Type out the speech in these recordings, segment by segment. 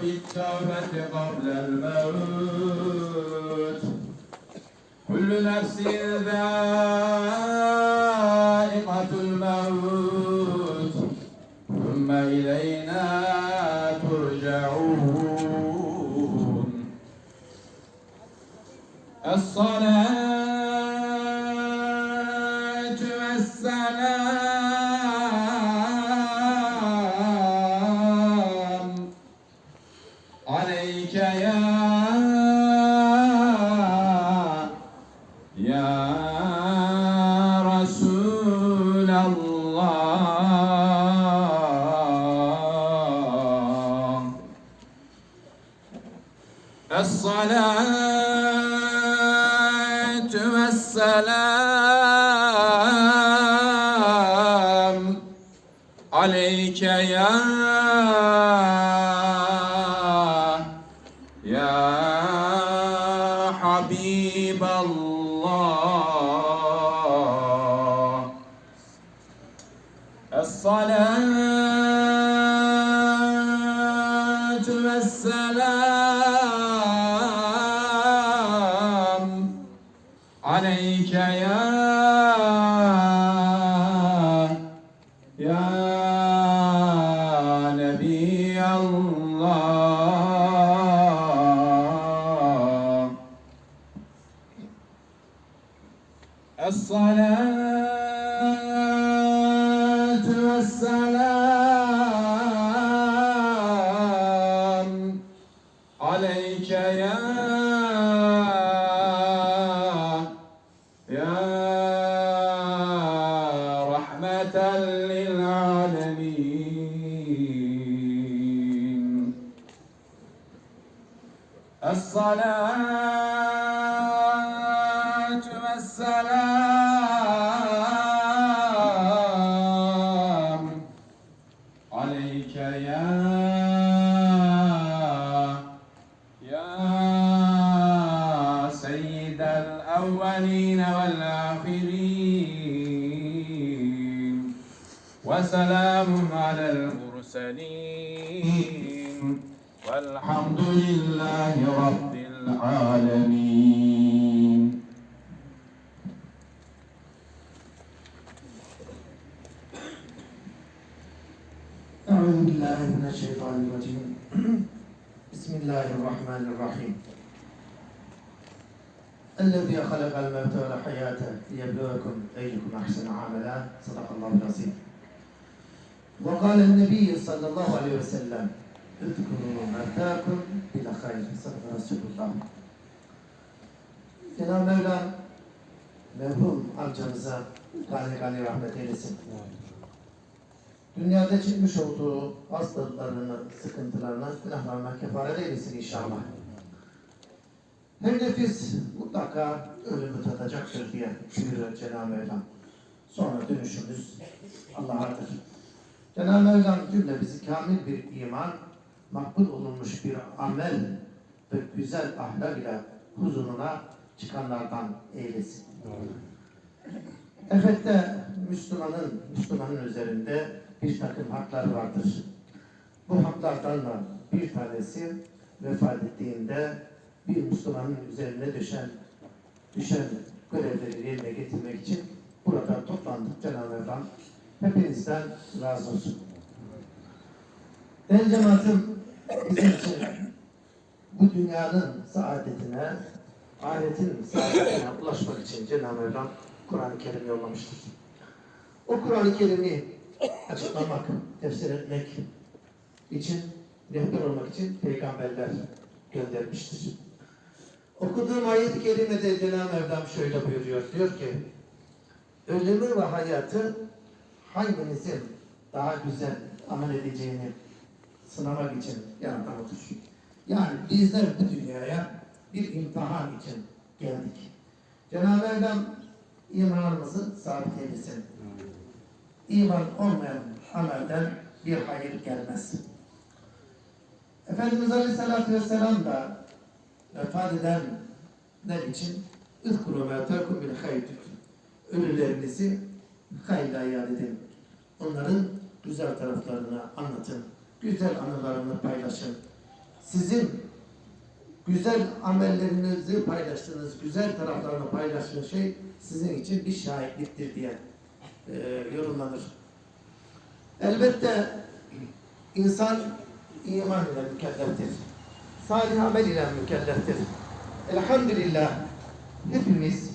بالتوبة قبل الموت. كل نفس ذائقة الموت. ثم إلينا ترجعون. الصلاة illallah Es-salatu عليك يا يا نبي الله الصلاة والسلام الصلاة والسلام عليك يا يا سيد الأولين والآخرين وسلام على المرسلين. والحمد لله رب العالمين. أعوذ بالله من الشيطان الرجيم. بسم الله الرحمن الرحيم. الذي خلق الموت والحياة ليبلوكم أيكم أحسن عملا. صدق الله العظيم. وقال النبي صلى الله عليه وسلم Ütkulu merdâkum bila hayr. Sadaka Resulullah. Cenab-ı Mevla merhum amcamıza gani gani rahmet eylesin. Dünyada çıkmış olduğu hastalıklarını, sıkıntılarını, günahlarına kefaret eylesin inşallah. Her nefis mutlaka ölümü tadacaktır diye buyuruyor Cenab-ı Mevlam. Sonra dönüşümüz Allah'adır. Cenab-ı Mevlam cümlemizi kamil bir iman, makbul olunmuş bir amel ve güzel ahlak ile huzuruna çıkanlardan eylesin. Elbette Müslümanın, Müslümanın üzerinde bir takım haklar vardır. Bu haklardan da bir tanesi vefat ettiğinde bir Müslümanın üzerine düşen düşen görevleri yerine getirmek için burada toplandık Cenab-ı. Hepinizden razı olsun. Değerli cemaatim bizim için bu dünyanın saadetine, ahiretin saadetine ulaşmak için Cenab-ı Mevlam Kur'an-ı Kerim yollamıştır. O Kur'an-ı Kerim'i açıklamak, tefsir etmek için, rehber olmak için peygamberler göndermiştir. Okuduğum ayet-i kerimede Cenab-ı Mevlam şöyle buyuruyor. Diyor ki, ölümü ve hayatı hanginizin daha güzel amel edeceğini sınamak için yaratanıdır. Yani bizler bu dünyaya bir imtihan için geldik. Cenab-ı Mevlam imanımızı sabit eylesin. İman olmayan amelden bir hayır gelmez. Efendimiz Aleyhisselatü Vesselam da vefat edenler için اذكروا ما تركوا من خير Ölülerinizi hayırla yad edin. Onların güzel taraflarını anlatın. güzel anılarını paylaşın. Sizin güzel amellerinizi paylaştığınız, güzel taraflarını paylaştığınız şey sizin için bir şahitliktir diye e, yorumlanır. Elbette insan iman ile mükelleftir. Salih amel ile mükelleftir. Elhamdülillah hepimiz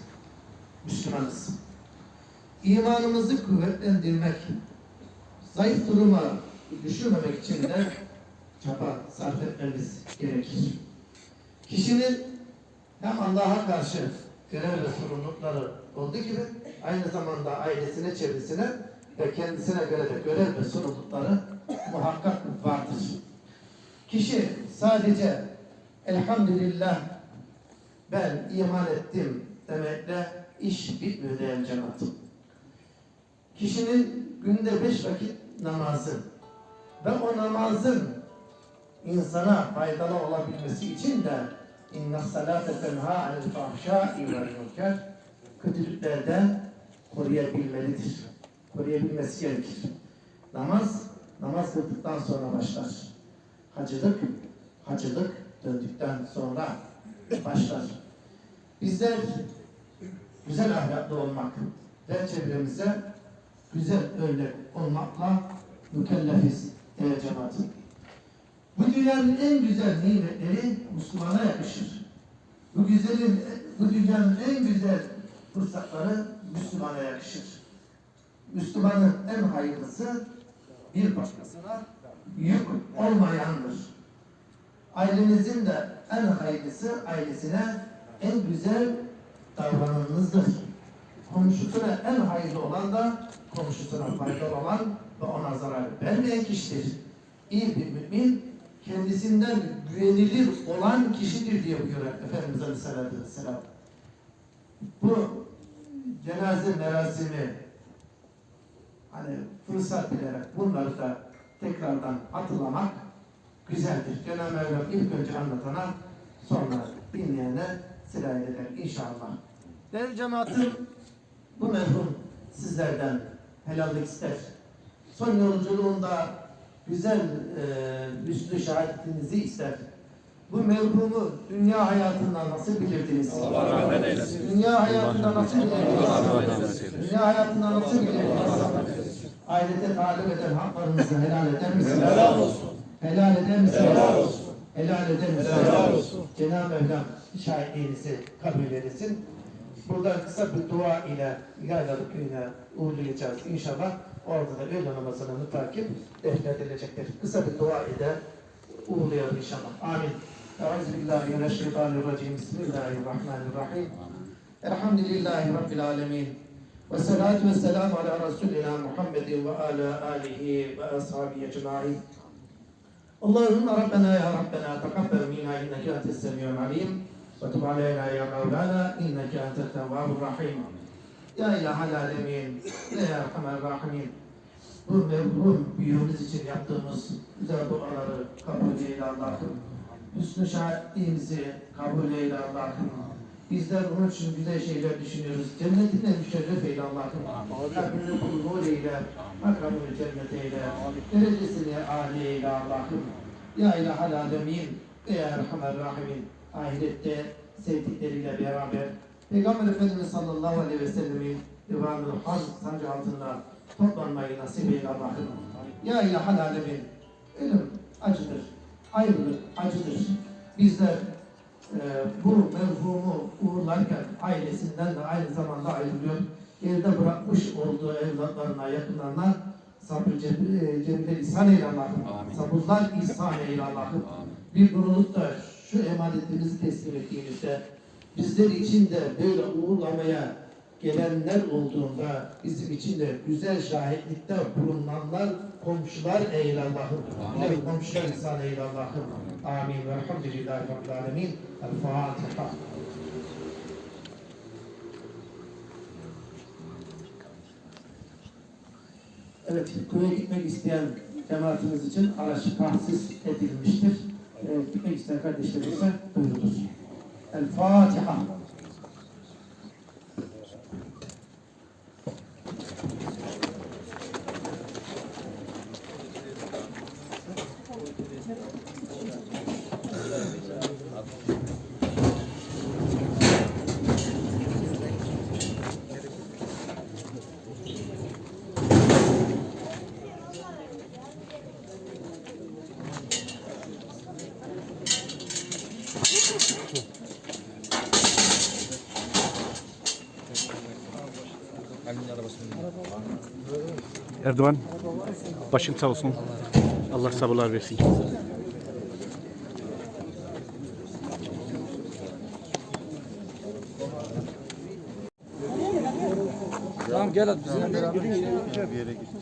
Müslümanız. İmanımızı kuvvetlendirmek, zayıf duruma düşürmemek için de çaba sarf etmemiz gerekir. Kişinin hem Allah'a karşı görev ve sorumlulukları olduğu gibi aynı zamanda ailesine, çevresine ve kendisine göre de görev ve sorumlulukları muhakkak vardır. Kişi sadece elhamdülillah ben iman ettim demekle iş bitmiyor değerli cemaatim. Kişinin günde beş vakit namazı ve o namazın insana faydalı olabilmesi için de inna salate tenha anil fahşai vel münker kötülüklerden koruyabilmelidir. Koruyabilmesi gerekir. Namaz, namaz kıldıktan sonra başlar. Hacılık, hacılık döndükten sonra başlar. Bizler güzel ahlaklı olmak ve çevremize güzel örnek olmakla mükellefiz değerli cemaatim. Bu dünyanın en güzel nimetleri Müslümana yakışır. Bu güzelin, bu dünyanın en güzel fırsatları Müslümana yakışır. Müslümanın en hayırlısı bir başkasına yük olmayandır. Ailenizin de en hayırlısı ailesine en güzel davranınızdır. Komşusuna en hayırlı olan da komşusuna faydalı olan ve ona zarar vermeyen kişidir. İyi bir mümin kendisinden güvenilir olan kişidir diye buyuruyor Efendimiz Aleyhisselatü Vesselam. Bu cenaze merasimi hani fırsat bilerek bunları da tekrardan hatırlamak güzeldir. Cenab-ı Mevlam ilk önce anlatana sonra dinleyene sirayet eder inşallah. Değerli cemaatim bu merhum sizlerden helallik ister. Son yolculuğunda güzel e, üstü şahitliğinizi ister. Bu merhumu dünya hayatında nasıl bilirdiniz? Allah rahmet eylesin. Dünya hayatında nasıl Allah rahmet bilirdiniz? eylesin. Dünya hayatında nasıl bilirdiniz? Ahirete talep eden haklarınızı helal eder misiniz? Helal olsun. Helal eder misiniz? Helal olsun. Helal eder misiniz? Helal olsun. Cenab-ı Mevlam şahitliğinizi kabul etsin. Buradan kısa bir dua ile Yaylalı köyüne uğurlayacağız inşallah. Orada da öğle namazını mütakip defnedilecektir. Kısa bir dua ile uğurlayalım inşallah. Amin. Euzubillahimineşşeytanirracim. Bismillahirrahmanirrahim. Elhamdülillahi Rabbil alemin. Ve salatu ve selamu ala Resulina Muhammedin ve ala alihi ve ashabihi ecma'in. اللهم ربنا يا ربنا تقبل منا انك انت السميع العليم وتب علينا يا مولانا انك انت التواب الرحيم ya İlahal Alemin, Ya Erhamer Rahimin. Bu merhum büyüğümüz için yaptığımız güzel duaları kabul eyle Allah'ım. Hüsnü şahitliğimizi kabul eyle Allah'ım. Bizler onun için güzel şeyler düşünüyoruz. Cennetine müşerref eyle Allah'ım. Rabbini kulluğu eyle. Makamını cennet eyle. Derecesini âli eyle Allah'ım. Ya İlahal Alemin, Ya Erhamer Rahimin. Ahirette sevdikleriyle beraber Peygamber Efendimiz sallallahu aleyhi ve sellemin devamlı haz sancı altında toplanmayı nasip eyle Allah'ım. Ya ilahal alemin. Ölüm acıdır. Ayrılık acıdır. Bizler e, bu merhumu uğurlarken ailesinden de aynı zamanda ayrılıyor. Geride bırakmış olduğu evlatlarına, yakınlarına sabır cebri, cebri ihsan eyle Allah'ım. Sabırlar ihsan eyle Allah'ım. Bir durulup da şu emanetimizi teslim ettiğimizde bizler için de böyle uğurlamaya gelenler olduğunda bizim için de güzel şahitlikte bulunanlar komşular eyle Allah'ım. Evet komşular ihsan eyle Allah'ım. Amin. Velhamdülillahi Rabbil Alemin. El Fatiha. Evet, köye gitmek isteyen cemaatimiz için araç tahsis edilmiştir. Ee, gitmek isteyen kardeşlerimize buyurulur. El Erdoğan başın sağ olsun. Allah sabırlar versin.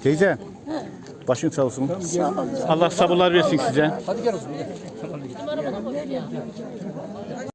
Teyze. Başın sağ olsun. Allah sabırlar versin size.